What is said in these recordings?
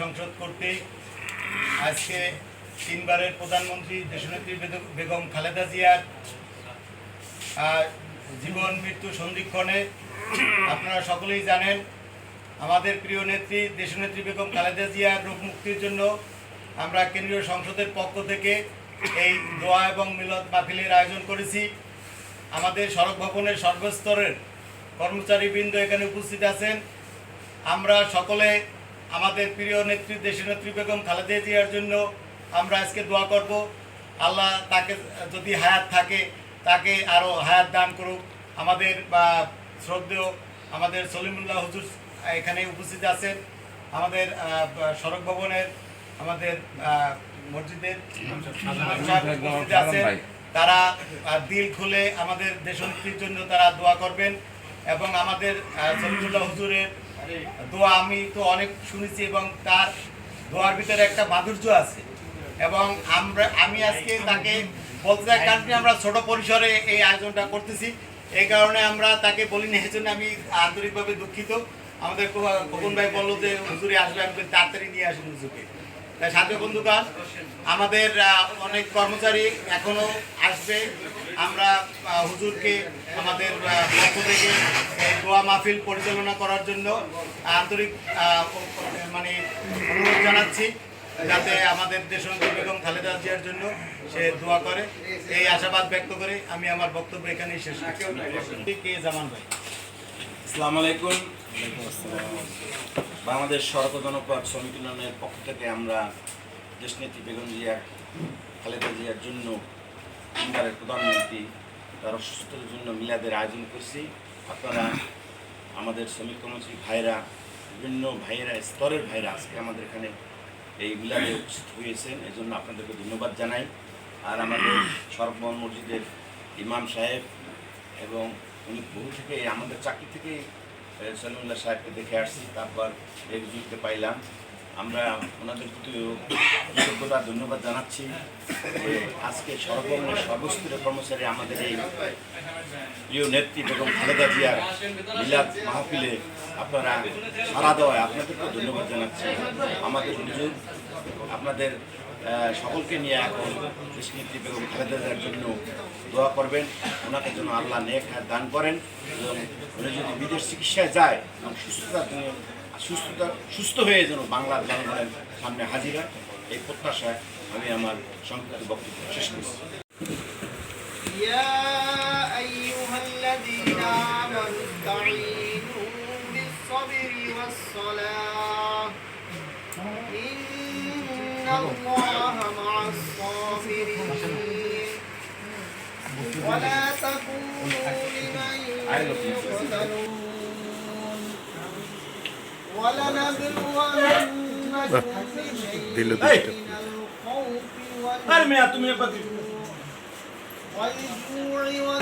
সংসদ করতে আজকে তিনবারের প্রধানমন্ত্রী দেশনেত্রী বেগম খালেদা জিয়ার জীবন, মৃত্যু সন্ধিক্ষণে। আপনারা সকলেই জানেন, আমাদের প্রিয় নেত্রী, দেশনেত্রী বেগম খালেদা জিয়ার রোগ মুক্তির জন্য আমরা কেন্দ্রীয় সংসদের পক্ষ থেকে এই দোয়া এবং মিলত মাহফিলের আয়োজন করেছি। আমাদের সড়ক ভবনের সর্বস্তরের কর্মচারীবৃন্দ এখানে উপস্থিত আছেন। আমরা সকলে আমাদের প্রিয় নেত্রী দেশনেত্রী বেগম খালেদা জিয়ার জন্য আমরা আজকে দোয়া করব। আল্লাহ তাকে যদি হায়াত থাকে তাকে আরও হায়াত দান করুক। আমাদের বা শ্রদ্ধেয় আমাদের সলিমুল্লাহ হুজুর এখানে উপস্থিত আছেন। আমাদের সড়ক ভবনের আমাদের মসজিদের উপস্থিত আছেন। তারা দিল খুলে আমাদের দেশনেত্রীর জন্য তারা দোয়া করবেন। এবং আমাদের সলিমুল্লাহ হুজুরের দোয়া আমি তো অনেক শুনেছি এবং তার দোয়ার ভিতরে একটা মাধুর্য আছে। এবং আমরা, আমি আজকে তাকে বলতে চাই, কারণ আমরা ছোট পরিসরে এই আয়োজনটা করতেছি। এই কারণে আমরা তাকে বলিনি, এই জন্য আমি আন্তরিকভাবে দুঃখিত। আমাদের খোকন ভাই বলল যে, হুজুরে আসবে, আমি তাড়াতাড়ি নিয়ে আসুন হুজুরকে। তাই সাথে বন্ধুকার আমাদের অনেক কর্মচারী এখনও আসবে। আমরা হুজুরকে আমাদের পক্ষ থেকে দোয়া মাহফিল পরিচালনা করার জন্য আন্তরিক মানে অনুরোধ জানাচ্ছি যাতে আমাদের দেশনেত্রী বেগম খালেদা জিয়ার জন্য সে দোয়া করে। এই আশাবাদ ব্যক্ত করে আমি আমার বক্তব্য এখানেই শেষ করছি। কে জামান ভাই? আসসালামু আলাইকুম। বাংলাদেশ সড়ক ও জনপথ শ্রমিক ইউনিয়নের পক্ষ থেকে আমরা দেশনেত্রী বেগম জিয়া খালেদা জিয়ার জন্য তিনবারের প্রধানমন্ত্রী তার অসুস্থতার জন্য মিলাদের আয়োজন করছি। আপনারা, আমাদের শ্রমিক কর্মচারী ভাইরা, বিভিন্ন ভাইয়েরা, স্তরের ভাইরা আজকে আমাদের এখানে এই মিলাদে উপস্থিত হয়েছেন। এই জন্য আপনাদেরকে ধন্যবাদ জানাই। আর আমাদের সরবন মসজিদের ইমাম সাহেব এবং উনি বহু থেকে আমাদের চাকরি থেকে সলিমুল্লাহ সাহেবকে দেখে আসছি। তারপর এই হুজুরকে পাইলাম। আমরা ওনাদের কৃতজ্ঞতা, ধন্যবাদ জানাচ্ছি যে আজকে সর্বমনের সর্বস্তরের কর্মচারী আমাদের এই প্রিয় নেত্রী বেগম খালেদা জিয়ার মিলাদ মাহফিলে আপনারা সারা দেওয়ায় আপনাদেরকেও ধন্যবাদ জানাচ্ছি। আমাদের হুজুর, আপনাদের সকলকে নিয়ে এখন দেশনেত্রী বেগম খালেদা জিয়ার জন্য দোয়া করবেন। ওনাকে যেন আল্লাহ নেক দান করেন এবং যদি বিদেশ চিকিৎসায় যায় এবং সুস্থতার জন্য সুস্থতা সুস্থ হয়ে যেন বাংলার জনগণের সামনে হাজির হয় এই প্রত্যাশায় আমি আমার সংক্ষিপ্ত বক্তব্য শেষ করছি يا أيها الذين آمنوا استعينوا بالصبر والصلاة إن الله مع الصابرين ولا تكونوا لمن يقتلون ولنبلونكم بشيء من الخوف والجوع والجوع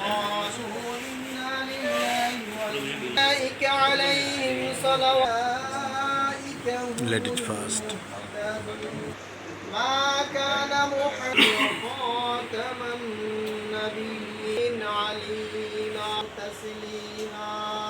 قالوا إنا لله وأولئك عليهم صلوات Let it fast. ما كان محمد خاتم النبيين علينا تسليما اللهم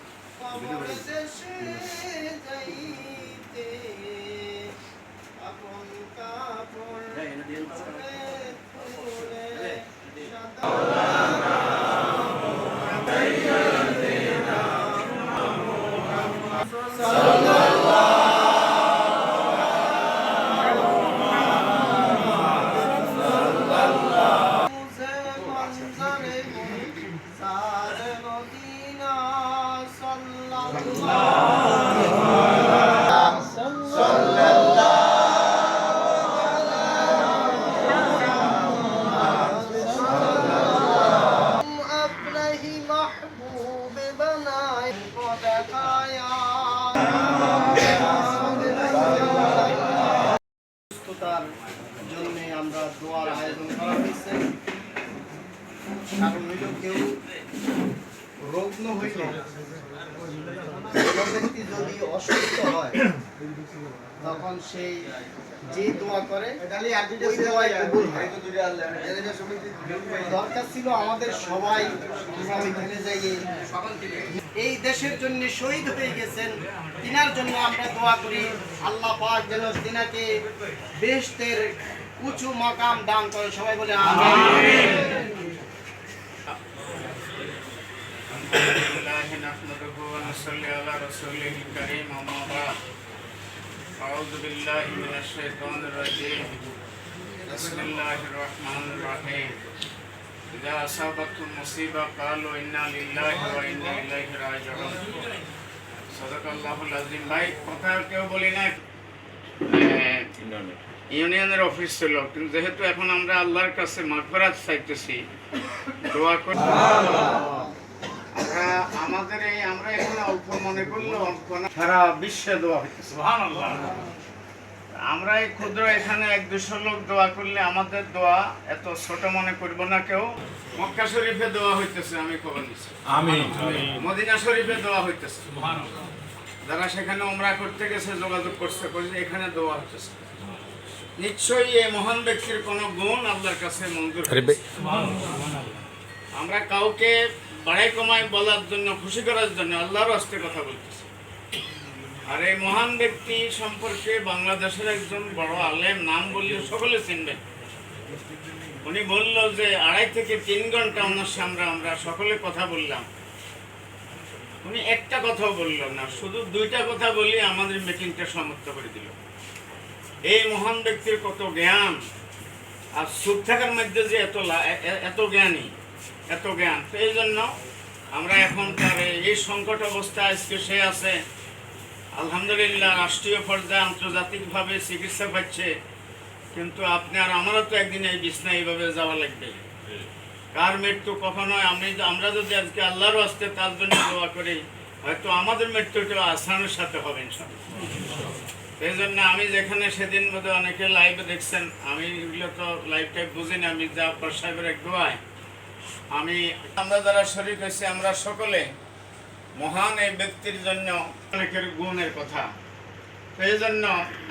সুস্থতার জন্য আমরা দোয়ার আয়োজন করা হয়েছে কারণ হইল কেউ রুগ্ন হইলে ব্যক্তি যদি অসুস্থ হয় তখন সেই যে দোয়া করে ওই দোয়াই কবুল হয়। দরকার ছিল আমাদের সবাই? ওইখানে যাইয়ে এই দেশের জন্য শহীদ হয়ে গেছেন। তিনার জন্য আমরা দোয়া করি আল্লাহ পাক যেন তিনাকে বেহেশতের উঁচু মাকাম দান করে সবাই বলে আমিন। الله نحمده ونصلي على رسوله الكريم أما بعد أعوذ بالله من الشيطان الرجيم بسم الله الرحمن الرحيم إذا أصابتهم مصيبة قالوا إنا لله وإنا إليه راجعون صدق الله العظيم ভাই কথা কেউ বলি না ইউনিয়নের অফিস ছিল কিন্তু যেহেতু এখন আমরা আল্লাহর কাছে মাগফিরাত চাইতেছি দোয়া করি আমরা আমাদের এই আমরা এখানে অল্প মনে করলে অল্প না। সারা বিশ্বে দোয়া হইতেছে। আমরা এই ক্ষুদ্র এখানে এক দুশো লোক দোয়া করলে আমাদের দোয়া এত ছোট মনে করব না কেউ। মক্কা শরীফে দোয়া হইতেছে আমি খবর নিচ্ছি। মদিনা শরীফে দোয়া হইতেছে। যারা সেখানে ওমরা করতে গেছে যোগাযোগ করছে করছে এখানে দোয়া হইতেছে। নিশ্চয়ই এই মহান ব্যক্তির কোনো গুণ আল্লাহর কাছে মঞ্জুর আমরা কাউকে বাড়াই কমাই বলার জন্য, খুশি করার জন্য আল্লাহর হস্তে কথা বলতেছে। আর এই মহান ব্যক্তি সম্পর্কে বাংলাদেশের একজন বড় আলেম, নাম বললে সকলে চিনবেন উনি বলল যে, আড়াই থেকে তিন ঘণ্টা ওনার সামনে আমরা সকলে কথা বললাম। উনি একটা কথাও বলল না, শুধু দুইটা কথা বলি আমাদের মিটিংটা সমাপ্ত করে দিল। এই মহান ব্যক্তির কত জ্ঞান, আর সুখ থাকার মধ্যে যে এত এত জ্ঞানী এত জ্ঞান। তো এই জন্য আমরা এখন তার এই- সংকট অবস্থা আজকে সে আছে। আলহামদুলিল্লাহ রাষ্ট্রীয় পর্যায়ে আন্তর্জাতিকভাবে চিকিৎসা পাচ্ছে। কিন্তু আপনি আর আমারও তো একদিন এই বিছনা এইভাবে যাওয়া লাগবে। কার মৃত্যু কখনো আমি আমরা যদি আজকে আল্লাহর আসতে তার জন্য দোয়া করি হয়তো আমাদের মৃত্যুটা আসানের সাথে হবে এই জন্য আমি যেখানে সেদিন বোধ অনেকে লাইভে দেখছেন আমি এগুলো তো লাইভ টাইপ বুঝি না আমি যা আব্বাস সাহেবের এক দোয়ায়। আমি আমরা যারা শরীর হয়েছি, আমরা সকলে মহান এই ব্যক্তির জন্য অনেকের গুণের কথা। এই জন্য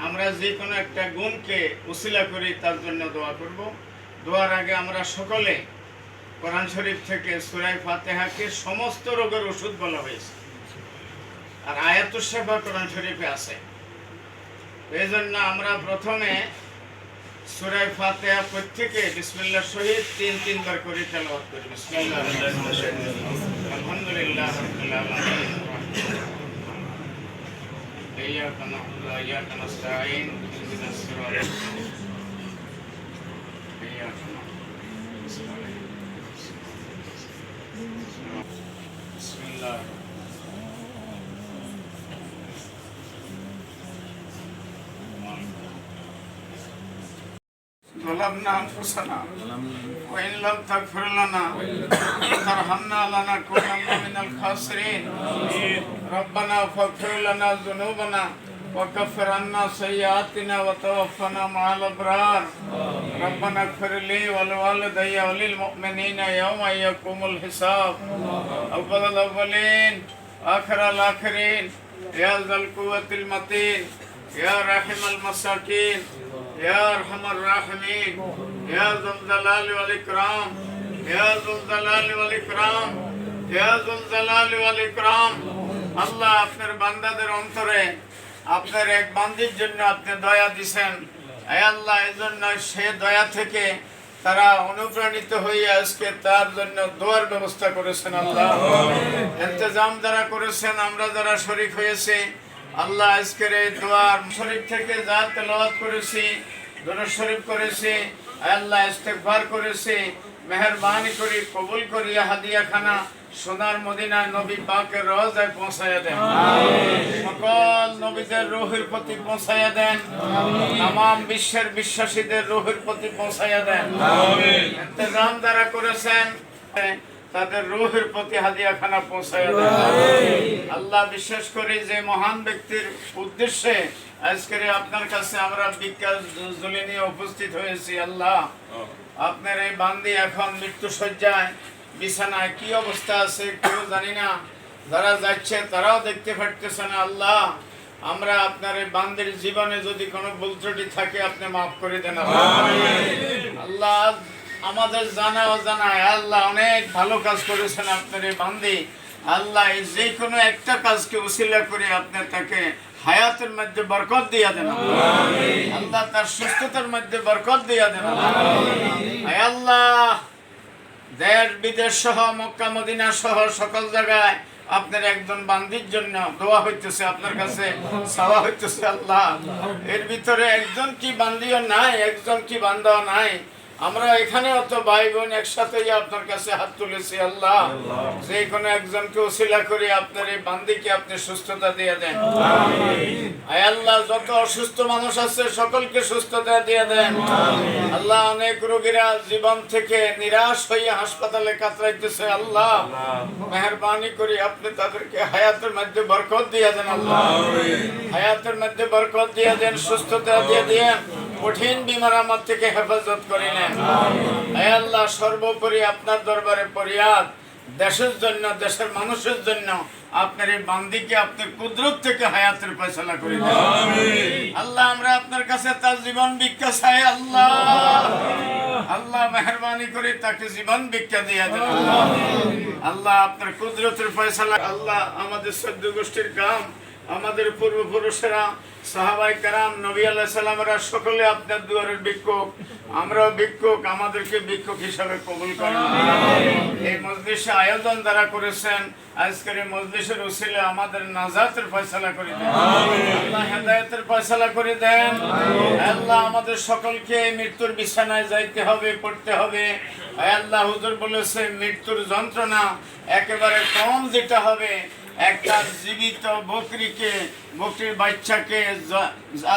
আমরা যে কোনো একটা গুণকে উসিলা করি, তার জন্য দোয়া করব। দোয়ার আগে আমরা সকলে কোরআন শরীফ থেকে সুরাই ফাতেহাকে সমস্ত রোগের ওষুধ বলা হয়েছে। আর আয়াতুর সেবা কোরআন শরীফে আছে। এই জন্য আমরা প্রথমে সুরাই ফাতেহা প্রত্যেকে বিসমিল্লাহ শহীদ তিন তিনবার করে তেলাওয়াত করি বিসমিল্লাহ আলহামদুলিল্লাহ রাব্বিল আলামিন إياك نعبد وإياك نستعين اهدنا الصراط إياك نعبد بسم ظلمنا أنفسنا وإن لم تغفر لنا وترحمنا لنكونن من الخاسرين ربنا فاغفر لنا ذنوبنا وكفر عنا سيئاتنا وتوفنا مع الأبرار ربنا اغفر لي ولوالدي وللمؤمنين يوم يقوم الحساب أول الأولين آخر الآخرين يا ذا القوة المتين يا رحم المساكين يا أرحم الراحمين يا ذا الجلال والإكرام يا ذو الجلال والإكرام يا ذو الجلال والإكرام আল্লাহ আপনার বান্দাদের অন্তরে আপনার এক বান্দির জন্য আপনি দয়া দিছেন আয় আল্লাহ এই জন্য সে দয়া থেকে তারা অনুপ্রাণিত হয়ে আজকে তার জন্য দোয়ার ব্যবস্থা করেছেন আল্লাহ ইন্তজাম যারা করেছেন আমরা যারা শরিক হয়েছে আল্লাহ আজকের এই দোয়ার শরীফ থেকে যা তেলাওয়াত করেছি দরুদ শরীফ করেছি আল্লাহ ইস্তেগফার করেছি মেহরবানি করি কবুল করি হাদিয়া খানা সোনার মদিনায় নবী পাকের রোজায় পৌঁছাইয়া দেন। সকল নবীদের রোহের প্রতি পৌঁছাইয়া দেন। তাম বিশ্বের বিশ্বাসীদের রোহের প্রতি পৌঁছাইয়া দেন। ইন্তজাম যারা করেছেন তাদের রোহের প্রতি হাদিয়া খানা পৌঁছাইয়া আল্লাহ বিশেষ করে যে মহান ব্যক্তির উদ্দেশ্যে আজকের আপনার কাছে আমরা বিজ্ঞান জলি নিয়ে উপস্থিত হয়েছি আল্লাহ। আপনার এই বান্দি এখন মৃত্যু সজ্জায় বিছানায় কি অবস্থা আছে কেউ জানি না। যারা যাচ্ছে তারাও দেখতে পারতেছে না আল্লাহ। আমরা আপনার এই বান্দির জীবনে যদি কোনো ভুল ত্রুটি থাকে আপনি মাফ করে দেন আল্লাহ। আমাদের জানা অজানায় আল্লাহ অনেক ভালো কাজ করেছেন আপনার এই বান্দি আল্লাহ যে কোনো একটা কাজকে উসিলা করে আপনি তাকে হায়াতের মধ্যে বরকত দিয়া দেন আল্লাহ। তার সুস্থতার মধ্যে বরকত দিয়া দেন আল্লাহ। দেশ বিদেশ সহ মক্কা মদিনা সহ সকল জায়গায় আপনার একজন বান্দির জন্য দোয়া হইতেছে আপনার কাছে চাওয়া হইতেছে আল্লাহ এর ভিতরে একজন কি বান্দিও নাই একজন কি বান্দাও নাই আমরা এখানে অত ভাই বোন একসাথে আপনার কাছে হাত তুলেছি আল্লাহ। যে কোনো একজনকে ওসিলা করে আপনার এই বান্দিকে আপনি সুস্থতা দিয়ে দেন। আয় আল্লাহ যত অসুস্থ মানুষ আছে সকলকে সুস্থতা দিয়ে দেন। আল্লাহ অনেক রোগীরা জীবন থেকে নিরাশ হয়ে হাসপাতালে কাতরাইতেছে আল্লাহ। মেহরবানি করে আপনি তাদেরকে হায়াতের মধ্যে বরকত দিয়ে দেন আল্লাহ। হায়াতের মধ্যে বরকত দিয়ে দেন সুস্থতা দিয়ে দেন। কঠিন বিমার আমার থেকে হেফাজত করে নেন। আল্লাহ সর্বোপরি আপনার দরবারে পরিয়াদ দেশের জন্য দেশের মানুষের জন্য আপনার এই বান্দিকে আপনি কুদরত থেকে হায়াতের ফয়সালা করে দেন। আল্লাহ আমরা আপনার কাছে তার জীবন ভিক্ষা চাই আল্লাহ। আল্লাহ মেহরবানি করে তাকে জীবন ভিক্ষা দিয়ে দেন আল্লাহ। আল্লাহ আপনার কুদরতের ফয়সালা আল্লাহ আমাদের সদ্য গোষ্ঠীর কাম আমাদের পূর্বপুরুষেরা সাহাবাই কারাম নবী আল্লাহ সাল্লামরা সকলে আপনার দুয়ারের ভিক্ষুক। আমরাও ভিক্ষুক আমাদেরকে ভিক্ষুক হিসাবে কবুল করেন। এই মজলিসে আয়োজন যারা করেছেন আজকের এই মজলিসের উসিলে আমাদের নাজাতের ফয়সালা করে দেন। আল্লাহ হেদায়েতের ফয়সালা করে দেন। আল্লাহ আমাদের সকলকে মৃত্যুর বিছানায় যাইতে হবে পড়তে হবে। আল্লাহ হুজুর বলেছে মৃত্যুর যন্ত্রণা একেবারে কম যেটা হবে একটা জীবিত বকরিকে, বকরির বাচ্চাকে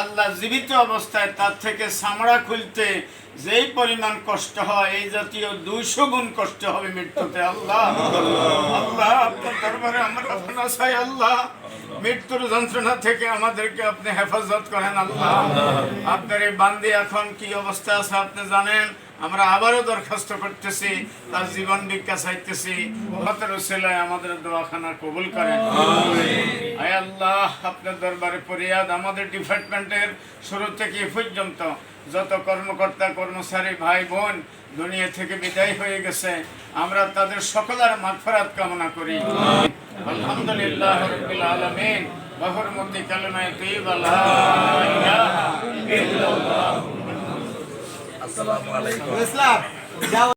আল্লাহ জীবিত অবস্থায় তার থেকে চামড়া খুলতে যেই পরিমাণ কষ্ট হয়, এই জাতীয় দুইশো গুণ কষ্ট হবে মৃত্যুতে। আল্লাহ আল্লাহ, আপনার দরবারে আমরা আপনার চাই, আল্লাহ। মৃত্যুর যন্ত্রণা থেকে আমাদেরকে আপনি হেফাজত করেন, আল্লাহ। আপনার এই বান্দি এখন কি অবস্থা আছে আপনি জানেন? আমরা আবারও দরখাস্ত করতেছি তার জীবন ভিক্ষা চাইতেছি। হতের আমাদের দোয়াখানা কবুল করেন। আয় আল্লাহ আপনার দরবারে ফরিয়াদ আমাদের ডিপার্টমেন্টের শুরু থেকে পর্যন্ত যত কর্মকর্তা কর্মচারী ভাই বোন দুনিয়া থেকে বিদায় হয়ে গেছে আমরা তাদের সকলের মাগফিরাত কামনা করি। আলহামদুলিল্লাহ রাব্বিল আলামিন। বহরমতি কালেমায়ে তৈয়বা লা ইলাহা আলাইকুম।